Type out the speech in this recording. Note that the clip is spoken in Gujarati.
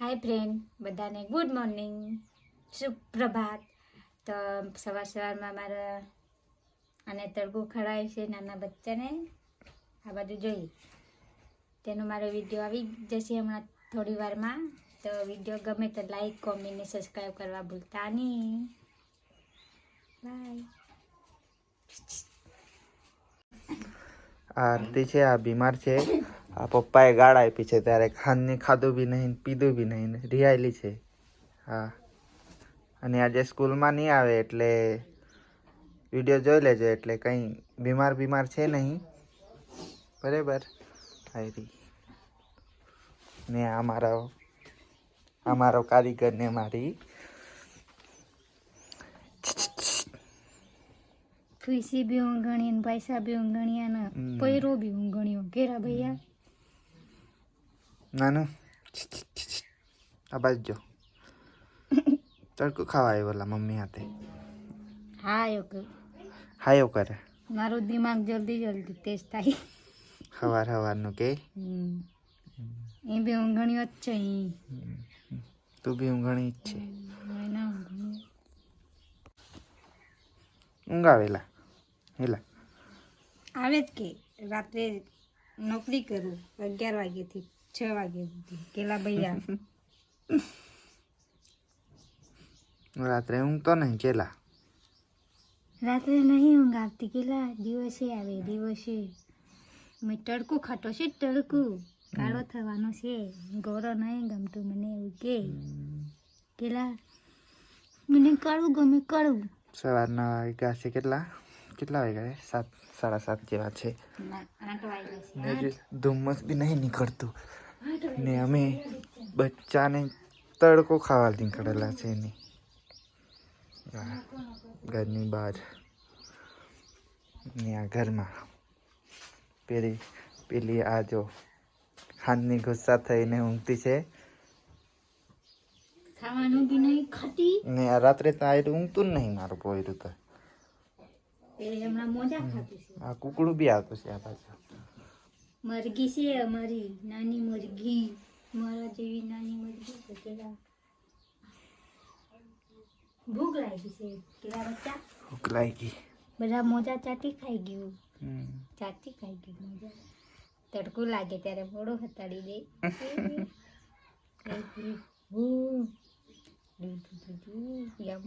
હાય ફ્રેન્ડ બધાને ગુડ મોર્નિંગ સુપ્રભાત. તો સવાર સવારમાં મારા અને તડકો ખડાય છે નાના બચ્ચાને. આ બધું જોઈ તેનો મારો વીડિયો આવી જશે હમણાં થોડી વારમાં. તો વીડિયો ગમે તો લાઈક કોમેન્ટ સબસ્ક્રાઈબ કરવા ભૂલતા નહીં. બાય આરતી છે, આ બીમાર છે. આ પપ્પાએ ગાળ આપી છે ત્યારે ખાનને ખાધું બી નહીં પીધું બી નહીં રિહાયેલી છે. હા. અને આજે સ્કૂલમાં નહીં આવે એટલે વીડિયો જોઈ લેજો એટલે કંઈ બીમાર બીમાર છે નહીં. બરાબર? આવી ને આ મારો આ મારો કારીગર ને મારી. ફીસી બી ઊંઘણી ને પૈસા બી ઊંઘણિયા ને પૈરો બી ઊંઘણ્યો ઘેરા ભૈયા. નાનું આ બાજુ જો તડકો ખાવા આવ્યો ઓલા મમ્મી હાથે હા યોગ હાયો કરે મારું દિમાગ જલ્દી જલ્દી તેજ થાય સવાર હવારનું કે. એ બી ઊંઘણીઓ જ છે તું બી ઊંઘણી જ છે ઊંઘ આવેલા હેલા આવે જ કે રાત્રે નોકરી કરું અગિયાર વાગ્યાથી છ વાગ્યા સુધી. કેલા ભૈયા. રાત્રે ઊંઘતો નહીં કેલા? રાત્રે નહીં ઊંઘ આવતી કેલા? દિવસે આવે દિવસે. મેં તડકું ખાતો છે તડકું. કાળો થવાનો છે. ગોરો નહીં ગમતું મને એવું કે. કેલા? મને કાળું ગમે કાળું સવારના વાગે કેટલા? કેટલા વાગ્યા છે? સાત સાડા સાત જેવા છે. ધુમ્મસ બી નહીં નીકળતું. ને અમે બચ્ચાને તડકો ખાવા નીકળેલા છે એની ઘરની બહાર. ને આ ઘરમાં. પેલી પેલી આ જો ખાંડની ગુસ્સા થઈને ઊંઘતી છે. ખાવાનું બી નહીં ખાતી. ને આ રાત્રે તો આ ઊંઘતું જ નહીં મારું પોયરું તો પેલી હમણાં મોજા ખાતી છે આ કુકડું બી આવતું છે આ પાછું. મરઘી છે અમારી નાની મરઘી. મારા જેવી નાની મરઘી છે કેલા ભૂખ લાગી છે કેલા બચ્ચા? ભૂખ લાગી. બધા મોજા ચાટી ખાઈ ગયું. ચાટી ખાઈ ગયું મોજા. તડકું લાગે ત્યારે મોડો હતાડી દે. હું. યમ.